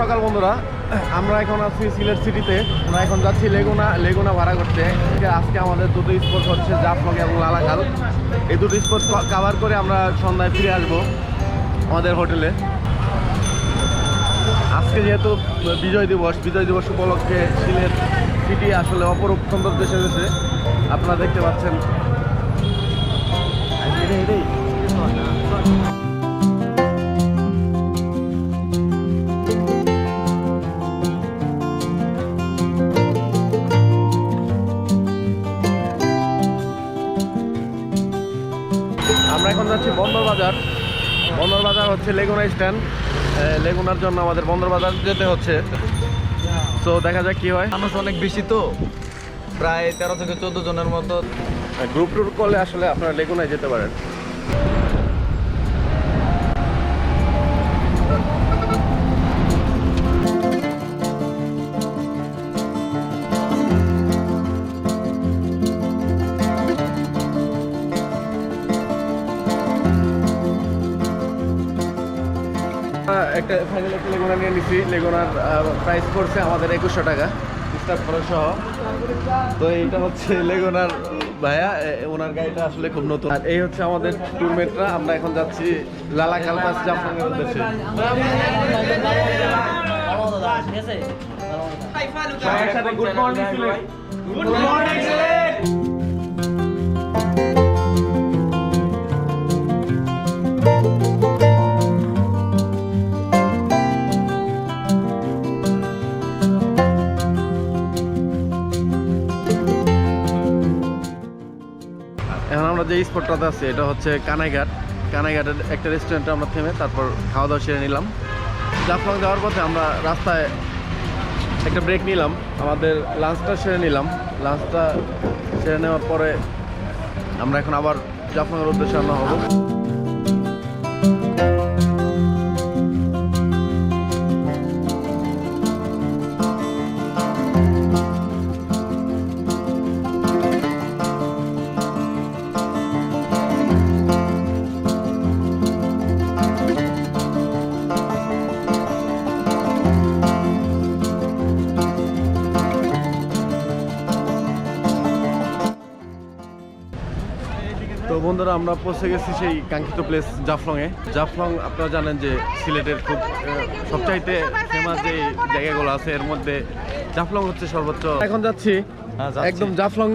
বন্ধুরা, আমরা এখন আছি সিলেট সিটিতে। আমরা এখন যাচ্ছি লেগুনা লেগুনা ভাড়া করতে। আজকে আমাদের দুটো স্পট হচ্ছে জাফলং এবং লালাখাল। এই দুটো স্পট কভার করে আমরা সন্ধ্যায় ফিরে আসব আমাদের হোটেলে। আজকে যেহেতু বিজয় দিবস বিজয় দিবস উপলক্ষে সিলেট সিটি আসলে অপরূপ সৌন্দর্য সেজেছে আপনারা দেখতে পাচ্ছেন। হেঁটে যাচ্ছি বন্দরবাজার বন্দর বাজার হচ্ছে লেগুনা স্ট্যান্ড। লেগুনার জন্য আমাদের বন্দরবাজার যেতে হচ্ছে। তো দেখা যাক কি হয়। মানুষ অনেক বেশি তো। প্রায় তেরো থেকে চোদ্দ জনের মতো। গ্রুপ ট্যুর করলে আসলে আপনারা লেগুনায় যেতে পারেন। একটা ফাইনাল একটা লেগুনা নিয়ে নিছি। লেগুনার প্রাইস পড়ছে আমাদের একুশশো টাকা। স্টাফ খরচ সহ। তো এইটা হচ্ছে লেগুনার ভাইয়া এ- ওনার গাড়িটা আসলে খুব নতুন। আর এই হচ্ছে আমাদের ট্যুরমেটরা আমরা এখন যাচ্ছি লালা কালপাস জাফলংয়ের উদ্দেশ্যে। গুড মর্নিং গুড মর্নিং আমরা আছে, এটা হচ্ছে কানাইঘাট। কানাইঘাটের একটা রেস্টুরেন্টে আমরা থেমে তারপর খাওয়া দাওয়া সেরে নিলাম। জাফলং যাওয়ার পথে আমরা রাস্তায় একটা ব্রেক নিলাম, আমাদের লাঞ্চটা সেরে নিলাম। লাঞ্চটা সেরে নেওয়ার পরে আমরা এখন আবার জাফলংয়ের উদ্দেশ্যে রান্না হব। তো বন্ধুরা আমরা পৌঁছে গেছি সেই কাঙ্ক্ষিত প্লেস জাফলংয়ে। জাফলং আপনারা জানেন যে সিলেটের খুব সবচাইতে ফেমাস যে জায়গাগুলো আছে এর মধ্যে জাফলং হচ্ছে সর্বোচ্চ। এখন যাচ্ছি হ্যাঁ, একদম জাফলং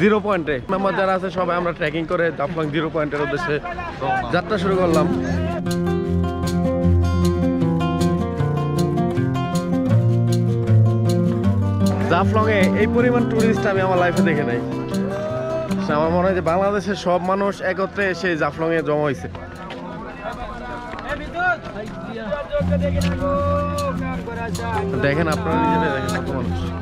জিরো পয়েন্টে মেম্বার যারা আছে সবাই আমরা ট্রেকিং করে জাফলং জিরো পয়েন্টের উদ্দেশ্যে যাত্রা শুরু করলাম। জাফলংয়ে এই পরিমাণ টুরিস্ট আমি আমার লাইফে দেখে নাই। আমার মনে হয় যে বাংলাদেশের সব মানুষ একত্রে এসে জাফলং এ জমা হয়েছে দেখেন আপনারা নিজেদের, দেখেন কত মানুষ।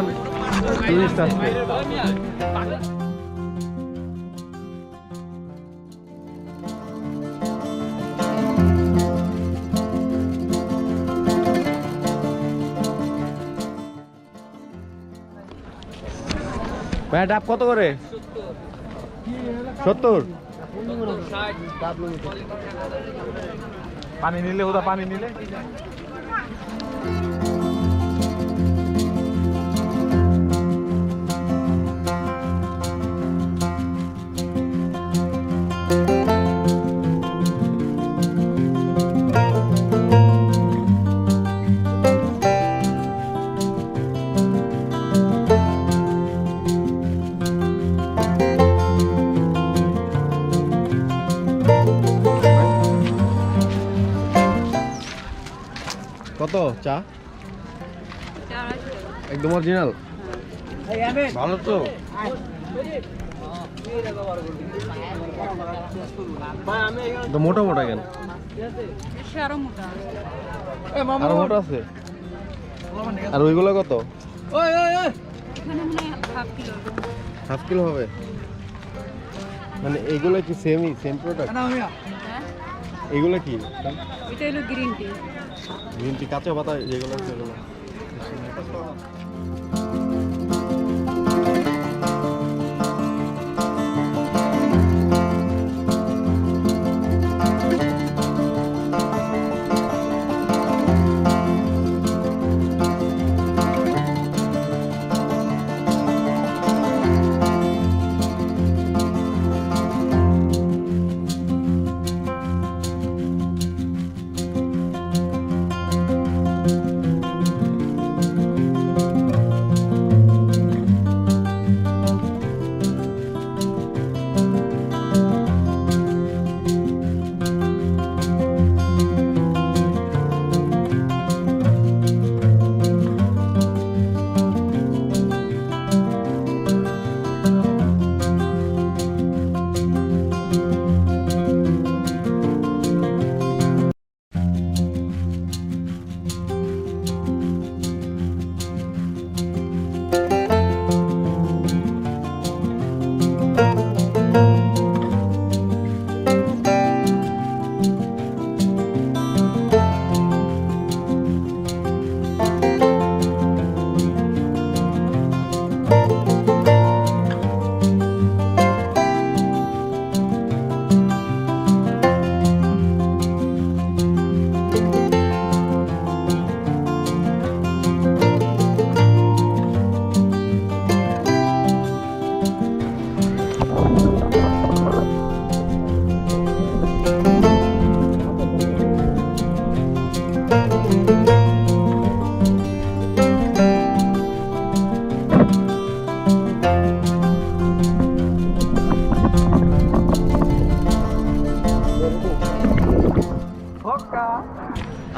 পরিমাণ টুরিস্ট আসছে ভাই ডাব কত করে? সত্তর। পানি নিলে ওটা পানি নিলে। কত? চা? একদম অরিজিনাল ভালো তো। মোটা মোটা কেন? আরও মোটা আর মোটা আছে? আর ওইগুলো কত? এখানে হাফ কিলো হবে। মানে এইগুলো কি সেমই সেম প্রোডাক্ট এগুলো কি? এটা হলো গ্রিন টি গ্রিন টি কাঁচা পাতা যেগুলো আছে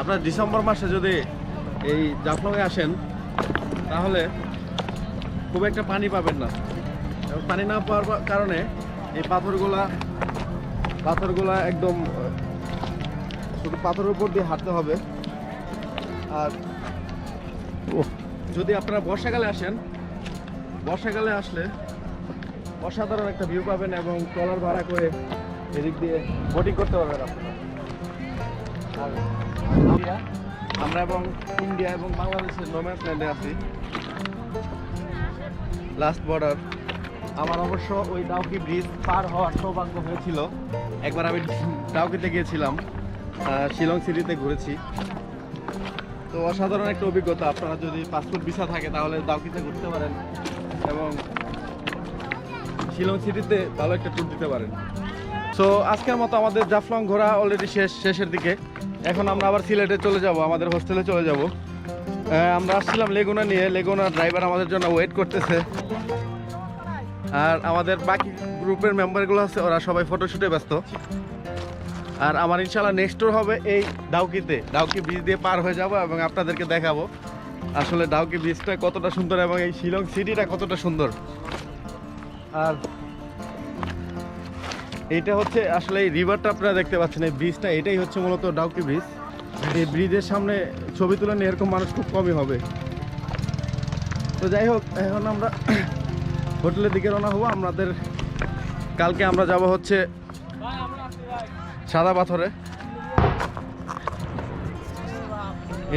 আপনার ডিসেম্বর মাসে যদি এই জাফলংয়ে আসেন তাহলে খুব একটা পানি পাবেন না। এবং পানি না পাওয়ার কারণে এই পাথরগুলা পাথরগুলা একদম শুধু পাথরের উপর দিয়ে হাঁটতে হবে। আর যদি আপনারা বর্ষাকালে আসেন বর্ষাকালে আসলে অসাধারণ একটা ভিউ পাবেন এবং ট্রলার ভাড়া করে এদিক দিয়ে বোটিং করতে পারবেন আপনারা। আর আমরা এবং ইন্ডিয়া এবং বাংলাদেশের নোম্যান্স ল্যান্ডে আছি। লাস্ট বর্ডার আমার অবশ্য ওই ডাউকি ব্রিজ পার হওয়ার সৌভাগ্য হয়েছিল। একবার আমি ডাউকিতে গিয়েছিলাম শিলং সিটিতে ঘুরেছি। তো অসাধারণ একটা অভিজ্ঞতা, আপনারা যদি পাসপোর্ট ভিসা থাকে তাহলে ডাউকিতে ঘুরতে পারেন এবং শিলং সিটিতে ভালো একটা ট্যুর দিতে পারেন। সো আজকের মতো আমাদের জাফলং ঘোরা অলরেডি শেষ, শেষের দিকে। এখন আমরা আবার সিলেটে চলে যাব, আমাদের হোস্টেলে চলে যাব। আমরা আসছিলাম লেগুনা নিয়ে, লেগুনা ড্রাইভার আমাদের জন্য ওয়েট করতেছে। আর আমাদের বাকি গ্রুপের মেম্বারগুলো আছে, ওরা সবাই ফটোশ্যুটে ব্যস্ত। আর আমার ইনশাল্লাহ নেক্সট হবে এই ডাউকিতে। ডাউকি ব্রিজ দিয়ে পার হয়ে যাব এবং আপনাদেরকে দেখাবো আসলে ডাউকি ব্রিজটা কতটা সুন্দর এবং এই শিলং সিটিটা কতটা সুন্দর। আর এইটা হচ্ছে আসলে এই রিভারটা আপনারা দেখতে পাচ্ছেন, এই ব্রিজটা এটাই হচ্ছে মূলত ডাউকি ব্রিজ এই ব্রিজের সামনে ছবি তুলে নিয়ে এরকম মানুষ খুব কমই হবে। তো যাই হোক, এখন আমরা হোটেলের দিকে রওনা হব। আমাদের কালকে আমরা যাব হচ্ছে সাদা পাথরে।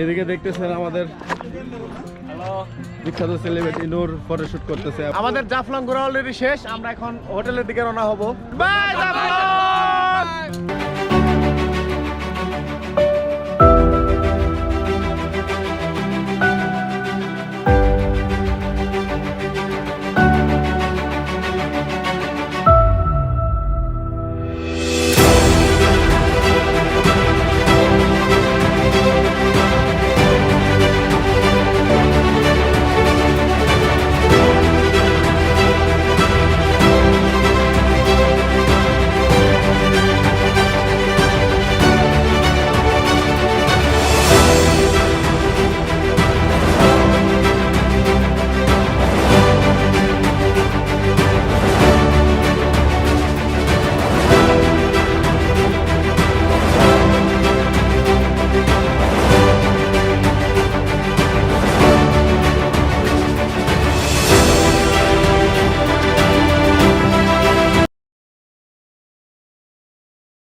এদিকে দেখতেছেন আমাদের বিখ্যাত সেলিব্রিটি নূর ফটোশুট করতেছে। আমাদের জাফলং ঘোরা অলরেডি শেষ আমরা এখন হোটেলের দিকে রওনা হব। বাই জাফলং!